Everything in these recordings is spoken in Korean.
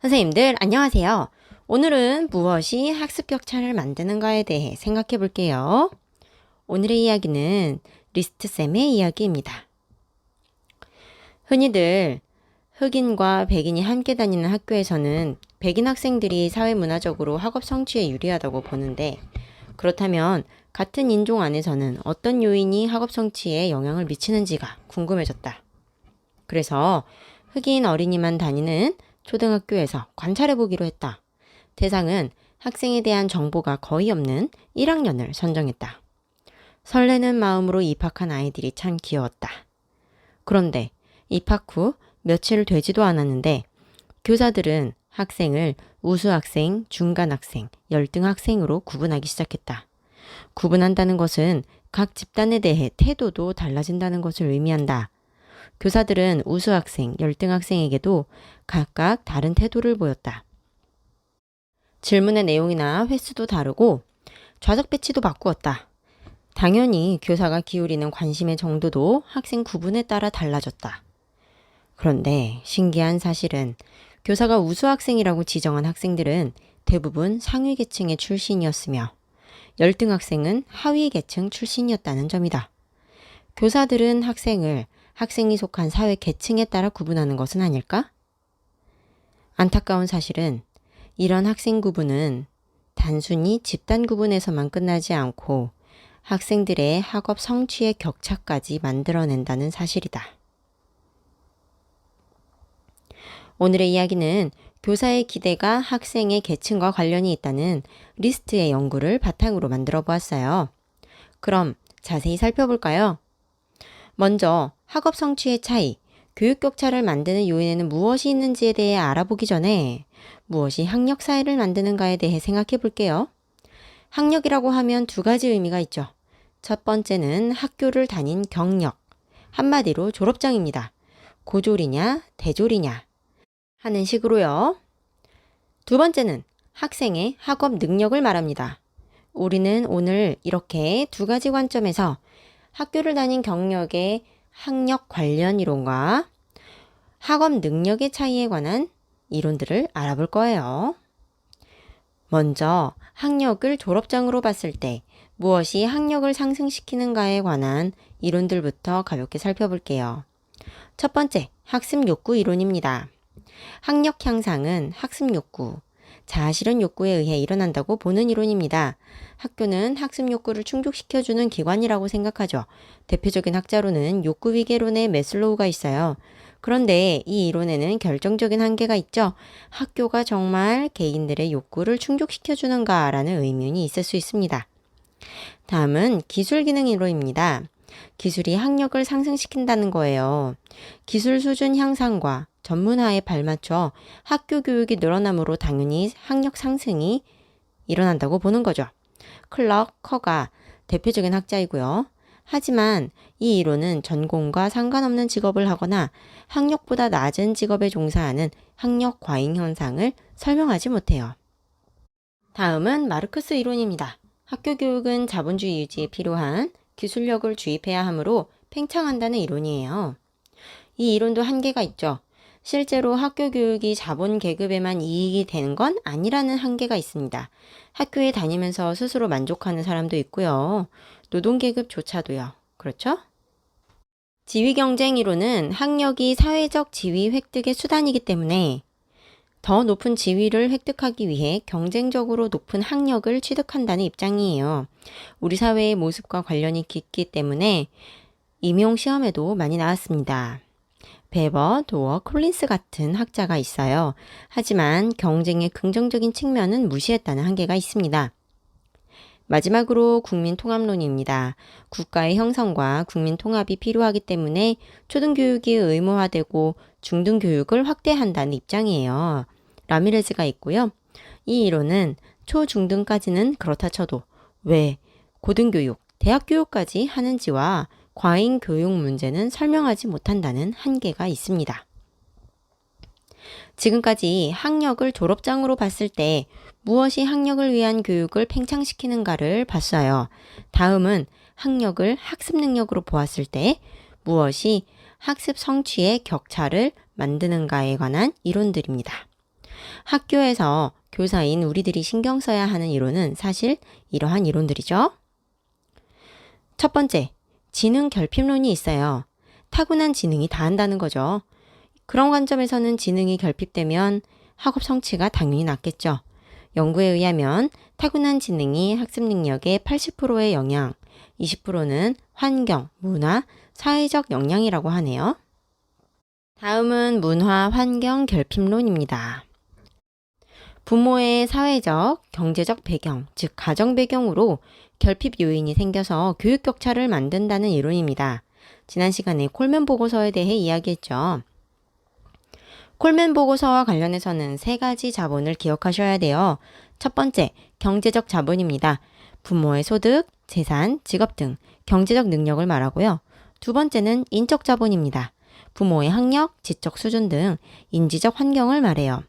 선생님들 안녕하세요. 오늘은 무엇이 학습 격차를 만드는가에 대해 생각해 볼게요. 오늘의 이야기는 리스트쌤의 이야기입니다. 흔히들 흑인과 백인이 함께 다니는 학교에서는 백인 학생들이 사회문화적으로 학업 성취에 유리하다고 보는데 그렇다면 같은 인종 안에서는 어떤 요인이 학업 성취에 영향을 미치는지가 궁금해졌다. 그래서 흑인 어린이만 다니는 초등학교에서 관찰해 보기로 했다. 대상은 학생에 대한 정보가 거의 없는 1학년을 선정했다. 설레는 마음으로 입학한 아이들이 참 귀여웠다. 그런데 입학 후 며칠 되지도 않았는데 교사들은 학생을 우수 학생, 중간 학생, 열등 학생으로 구분하기 시작했다. 구분한다는 것은 각 집단에 대해 태도도 달라진다는 것을 의미한다. 교사들은 우수 학생, 열등 학생에게도 각각 다른 태도를 보였다. 질문의 내용이나 횟수도 다르고 좌석 배치도 바꾸었다. 당연히 교사가 기울이는 관심의 정도도 학생 구분에 따라 달라졌다. 그런데 신기한 사실은 교사가 우수 학생이라고 지정한 학생들은 대부분 상위 계층의 출신이었으며 열등 학생은 하위 계층 출신이었다는 점이다. 교사들은 학생을 학생이 속한 사회 계층에 따라 구분하는 것은 아닐까? 안타까운 사실은 이런 학생 구분은 단순히 집단 구분에서만 끝나지 않고 학생들의 학업 성취의 격차까지 만들어낸다는 사실이다. 오늘의 이야기는 교사의 기대가 학생의 계층과 관련이 있다는 리스트의 연구를 바탕으로 만들어 보았어요. 그럼 자세히 살펴볼까요? 먼저 학업 성취의 차이, 교육 격차를 만드는 요인에는 무엇이 있는지에 대해 알아보기 전에 무엇이 학력 사이를 만드는가에 대해 생각해 볼게요. 학력이라고 하면 두 가지 의미가 있죠. 첫 번째는 학교를 다닌 경력, 한마디로 졸업장입니다. 고졸이냐, 대졸이냐 하는 식으로요. 두 번째는 학생의 학업 능력을 말합니다. 우리는 오늘 이렇게 두 가지 관점에서 학교를 다닌 경력의 학력 관련 이론과 학업 능력의 차이에 관한 이론들을 알아볼 거예요. 먼저 학력을 졸업장으로 봤을 때 무엇이 학력을 상승시키는가에 관한 이론들부터 가볍게 살펴볼게요. 첫 번째, 학습 욕구 이론입니다. 학력 향상은 학습 욕구, 자아실현 욕구에 의해 일어난다고 보는 이론입니다. 학교는 학습 욕구를 충족시켜주는 기관이라고 생각하죠. 대표적인 학자로는 욕구 위계론의 메슬로우가 있어요. 그런데 이 이론에는 결정적인 한계가 있죠. 학교가 정말 개인들의 욕구를 충족시켜주는가라는 의문이 있을 수 있습니다. 다음은 기술 기능 이론입니다. 기술이 학력을 상승시킨다는 거예요. 기술 수준 향상과 전문화에 발맞춰 학교 교육이 늘어남으로 당연히 학력 상승이 일어난다고 보는 거죠. 클럭, 커가 대표적인 학자이고요. 하지만 이 이론은 전공과 상관없는 직업을 하거나 학력보다 낮은 직업에 종사하는 학력 과잉 현상을 설명하지 못해요. 다음은 마르크스 이론입니다. 학교 교육은 자본주의 유지에 필요한 기술력을 주입해야 하므로 팽창한다는 이론이에요. 이 이론도 한계가 있죠. 실제로 학교 교육이 자본 계급에만 이익이 되는 건 아니라는 한계가 있습니다. 학교에 다니면서 스스로 만족하는 사람도 있고요. 노동 계급조차도요. 그렇죠? 지위 경쟁 이론은 학력이 사회적 지위 획득의 수단이기 때문에 더 높은 지위를 획득하기 위해 경쟁적으로 높은 학력을 취득한다는 입장이에요. 우리 사회의 모습과 관련이 깊기 때문에 임용 시험에도 많이 나왔습니다. 베버, 도어, 콜린스 같은 학자가 있어요. 하지만 경쟁의 긍정적인 측면은 무시했다는 한계가 있습니다. 마지막으로 국민 통합론입니다. 국가의 형성과 국민 통합이 필요하기 때문에 초등교육이 의무화되고 중등교육을 확대한다는 입장이에요. 라미레즈가 있고요. 이 이론은 초중등까지는 그렇다 쳐도 왜 고등교육, 대학교육까지 하는지와 과잉 교육 문제는 설명하지 못한다는 한계가 있습니다. 지금까지 학력을 졸업장으로 봤을 때 무엇이 학력을 위한 교육을 팽창시키는가를 봤어요. 다음은 학력을 학습 능력으로 보았을 때 무엇이 학습 성취의 격차를 만드는가에 관한 이론들입니다. 학교에서 교사인 우리들이 신경 써야 하는 이론은 사실 이러한 이론들이죠. 첫 번째, 지능 결핍론이 있어요. 타고난 지능이 다 한다는 거죠. 그런 관점에서는 지능이 결핍되면 학업 성취가 당연히 낮겠죠. 연구에 의하면 타고난 지능이 학습 능력의 80%의 영향, 20%는 환경, 문화, 사회적 영향이라고 하네요. 다음은 문화, 환경, 결핍론입니다. 부모의 사회적, 경제적 배경, 즉 가정 배경으로 결핍 요인이 생겨서 교육 격차를 만든다는 이론입니다. 지난 시간에 콜맨 보고서에 대해 이야기했죠. 콜맨 보고서와 관련해서는 세 가지 자본을 기억하셔야 돼요. 첫 번째, 경제적 자본입니다. 부모의 소득, 재산, 직업 등 경제적 능력을 말하고요. 두 번째는 인적 자본입니다. 부모의 학력, 지적 수준 등 인지적 환경을 말해요.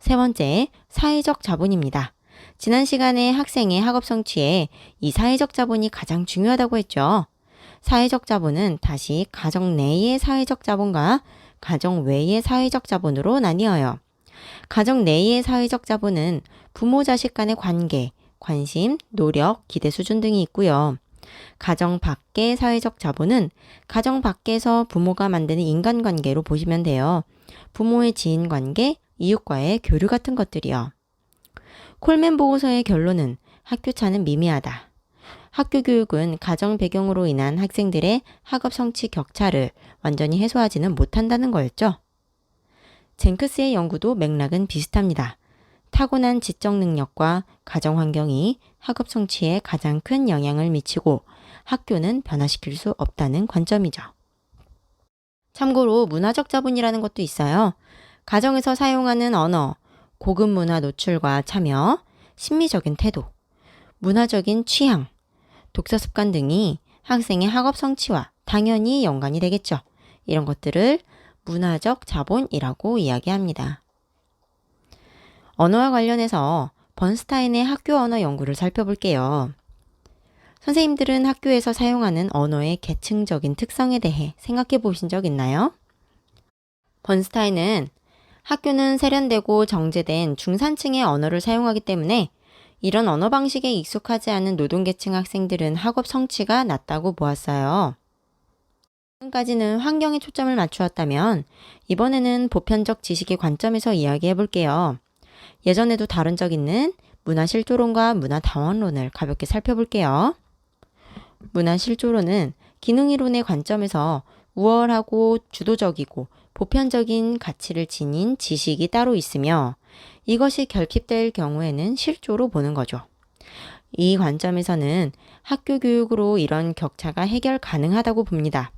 세 번째, 사회적 자본입니다. 지난 시간에 학생의 학업 성취에 이 사회적 자본이 가장 중요하다고 했죠. 사회적 자본은 다시 가정 내의 사회적 자본과 가정 외의 사회적 자본으로 나뉘어요. 가정 내의 사회적 자본은 부모 자식 간의 관계, 관심, 노력, 기대 수준 등이 있고요. 가정 밖의 사회적 자본은 가정 밖에서 부모가 만드는 인간관계로 보시면 돼요. 부모의 지인 관계, 이웃과의 교류 같은 것들이요. 콜맨 보고서의 결론은 학교 차는 미미하다. 학교 교육은 가정 배경으로 인한 학생들의 학업 성취 격차를 완전히 해소하지는 못한다는 거였죠. 젠크스의 연구도 맥락은 비슷합니다. 타고난 지적 능력과 가정 환경이 학업 성취에 가장 큰 영향을 미치고 학교는 변화시킬 수 없다는 관점이죠. 참고로 문화적 자본이라는 것도 있어요. 가정에서 사용하는 언어, 고급 문화 노출과 참여, 심미적인 태도, 문화적인 취향, 독서 습관 등이 학생의 학업 성취와 당연히 연관이 되겠죠. 이런 것들을 문화적 자본이라고 이야기합니다. 언어와 관련해서 번스타인의 학교 언어 연구를 살펴볼게요. 선생님들은 학교에서 사용하는 언어의 계층적인 특성에 대해 생각해 보신 적 있나요? 번스타인은 학교는 세련되고 정제된 중산층의 언어를 사용하기 때문에 이런 언어 방식에 익숙하지 않은 노동계층 학생들은 학업 성취가 낮다고 보았어요. 지금까지는 환경에 초점을 맞추었다면 이번에는 보편적 지식의 관점에서 이야기해 볼게요. 예전에도 다룬 적 있는 문화 실조론과 문화 다원론을 가볍게 살펴볼게요. 문화 실조론은 기능 이론의 관점에서 우월하고 주도적이고 보편적인 가치를 지닌 지식이 따로 있으며 이것이 결핍될 경우에는 실조로 보는 거죠. 이 관점에서는 학교 교육으로 이런 격차가 해결 가능하다고 봅니다.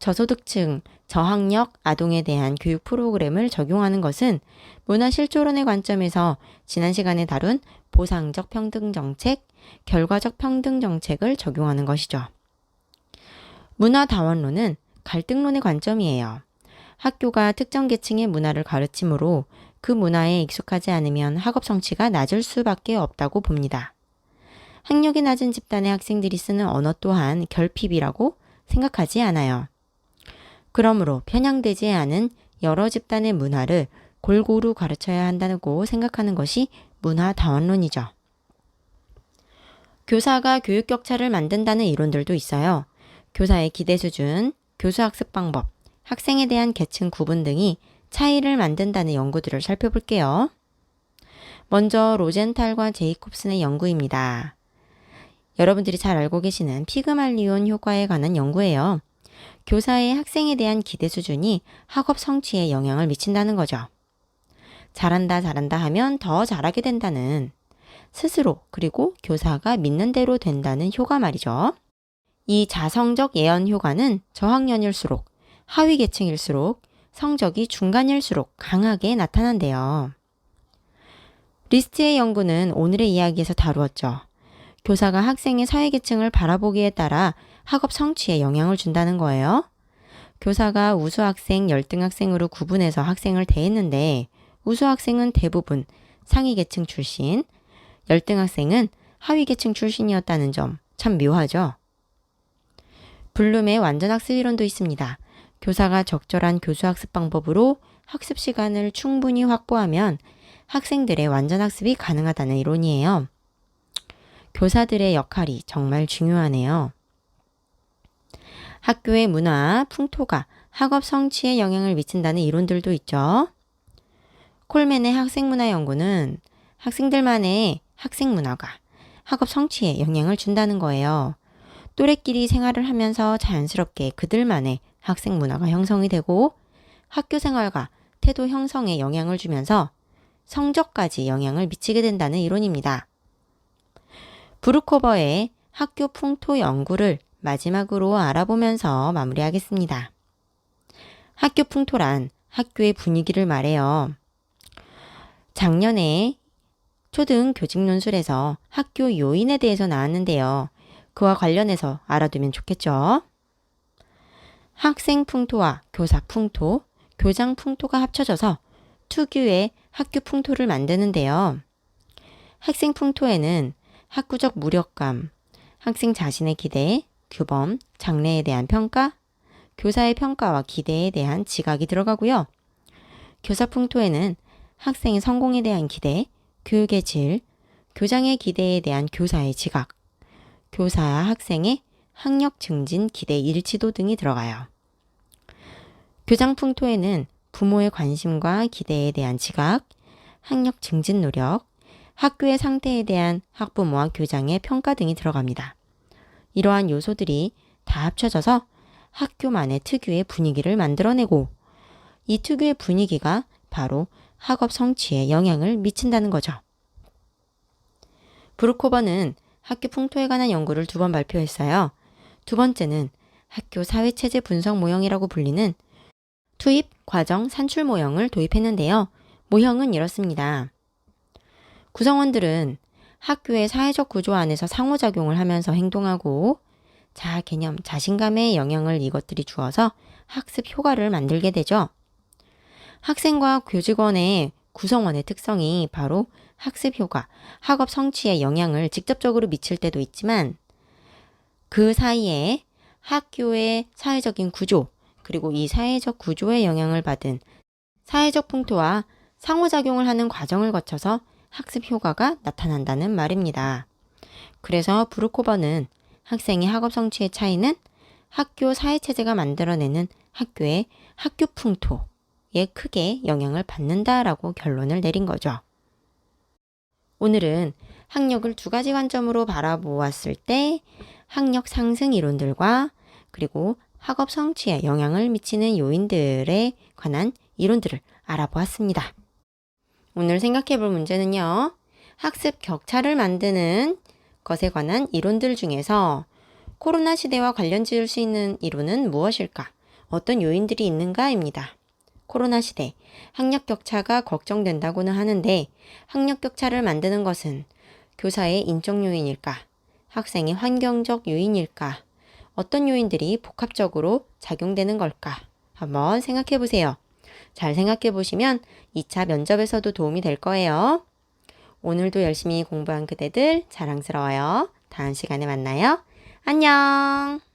저소득층, 저학력 아동에 대한 교육 프로그램을 적용하는 것은 문화 실조론의 관점에서 지난 시간에 다룬 보상적 평등 정책, 결과적 평등 정책을 적용하는 것이죠. 문화 다원론은 갈등론의 관점이에요. 학교가 특정 계층의 문화를 가르치므로 그 문화에 익숙하지 않으면 학업 성취가 낮을 수밖에 없다고 봅니다. 학력이 낮은 집단의 학생들이 쓰는 언어 또한 결핍이라고 생각하지 않아요. 그러므로 편향되지 않은 여러 집단의 문화를 골고루 가르쳐야 한다고 생각하는 것이 문화 다원론이죠. 교사가 교육 격차를 만든다는 이론들도 있어요. 교사의 기대 수준, 교수 학습 방법, 학생에 대한 계층 구분 등이 차이를 만든다는 연구들을 살펴볼게요. 먼저 로젠탈과 제이콥슨의 연구입니다. 여러분들이 잘 알고 계시는 피그말리온 효과에 관한 연구예요. 교사의 학생에 대한 기대 수준이 학업 성취에 영향을 미친다는 거죠. 잘한다, 잘한다 하면 더 잘하게 된다는 스스로 그리고 교사가 믿는 대로 된다는 효과 말이죠. 이 자성적 예언 효과는 저학년일수록 하위 계층일수록 성적이 중간일수록 강하게 나타난대요. 리스트의 연구는 오늘의 이야기에서 다루었죠. 교사가 학생의 사회계층을 바라보기에 따라 학업 성취에 영향을 준다는 거예요. 교사가 우수 학생, 열등 학생으로 구분해서 학생을 대했는데 우수 학생은 대부분 상위 계층 출신, 열등 학생은 하위 계층 출신이었다는 점 참 묘하죠. 블룸의 완전 학습 이론도 있습니다. 교사가 적절한 교수 학습 방법으로 학습 시간을 충분히 확보하면 학생들의 완전 학습이 가능하다는 이론이에요. 교사들의 역할이 정말 중요하네요. 학교의 문화, 풍토가 학업 성취에 영향을 미친다는 이론들도 있죠. 콜맨의 학생문화 연구는 학생들만의 학생 문화가 학업 성취에 영향을 준다는 거예요. 또래끼리 생활을 하면서 자연스럽게 그들만의 학생 문화가 형성이 되고 학교 생활과 태도 형성에 영향을 주면서 성적까지 영향을 미치게 된다는 이론입니다. 브루코버의 학교 풍토 연구를 마지막으로 알아보면서 마무리하겠습니다. 학교 풍토란 학교의 분위기를 말해요. 작년에 초등 교직 논술에서 학교 요인에 대해서 나왔는데요. 그와 관련해서 알아두면 좋겠죠. 학생 풍토와 교사 풍토, 교장 풍토가 합쳐져서 특유의 학교 풍토를 만드는데요. 학생 풍토에는 학구적 무력감, 학생 자신의 기대, 규범, 장래에 대한 평가, 교사의 평가와 기대에 대한 지각이 들어가고요. 교사 풍토에는 학생의 성공에 대한 기대, 교육의 질, 교장의 기대에 대한 교사의 지각, 교사와 학생의 학력 증진 기대 일치도 등이 들어가요. 교장 풍토에는 부모의 관심과 기대에 대한 지각, 학력 증진 노력, 학교의 상태에 대한 학부모와 교장의 평가 등이 들어갑니다. 이러한 요소들이 다 합쳐져서 학교만의 특유의 분위기를 만들어내고 이 특유의 분위기가 바로 학업 성취에 영향을 미친다는 거죠. 브루코버는 학교 풍토에 관한 연구를 두 번 발표했어요. 두 번째는 학교 사회체제 분석 모형이라고 불리는 투입 과정 산출 모형을 도입했는데요. 모형은 이렇습니다. 구성원들은 학교의 사회적 구조 안에서 상호작용을 하면서 행동하고 자아 개념, 자신감에 영향을 이것들이 주어서 학습 효과를 만들게 되죠. 학생과 교직원의 구성원의 특성이 바로 학습 효과, 학업 성취에 영향을 직접적으로 미칠 때도 있지만 그 사이에 학교의 사회적인 구조, 그리고 이 사회적 구조에 영향을 받은 사회적 풍토와 상호작용을 하는 과정을 거쳐서 학습 효과가 나타난다는 말입니다. 그래서 브루코버는 학생의 학업 성취의 차이는 학교 사회체제가 만들어내는 학교의 학교 풍토에 크게 영향을 받는다라고 결론을 내린 거죠. 오늘은 학력을 두 가지 관점으로 바라보았을 때 학력 상승 이론들과 그리고 학업 성취에 영향을 미치는 요인들에 관한 이론들을 알아보았습니다. 오늘 생각해 볼 문제는요. 학습 격차를 만드는 것에 관한 이론들 중에서 코로나 시대와 관련 지을 수 있는 이론은 무엇일까? 어떤 요인들이 있는가입니다. 코로나 시대, 학력 격차가 걱정된다고는 하는데 학력 격차를 만드는 것은 교사의 인적 요인일까? 학생의 환경적 요인일까? 어떤 요인들이 복합적으로 작용되는 걸까? 한번 생각해 보세요. 잘 생각해 보시면 2차 면접에서도 도움이 될 거예요. 오늘도 열심히 공부한 그대들 자랑스러워요. 다음 시간에 만나요. 안녕!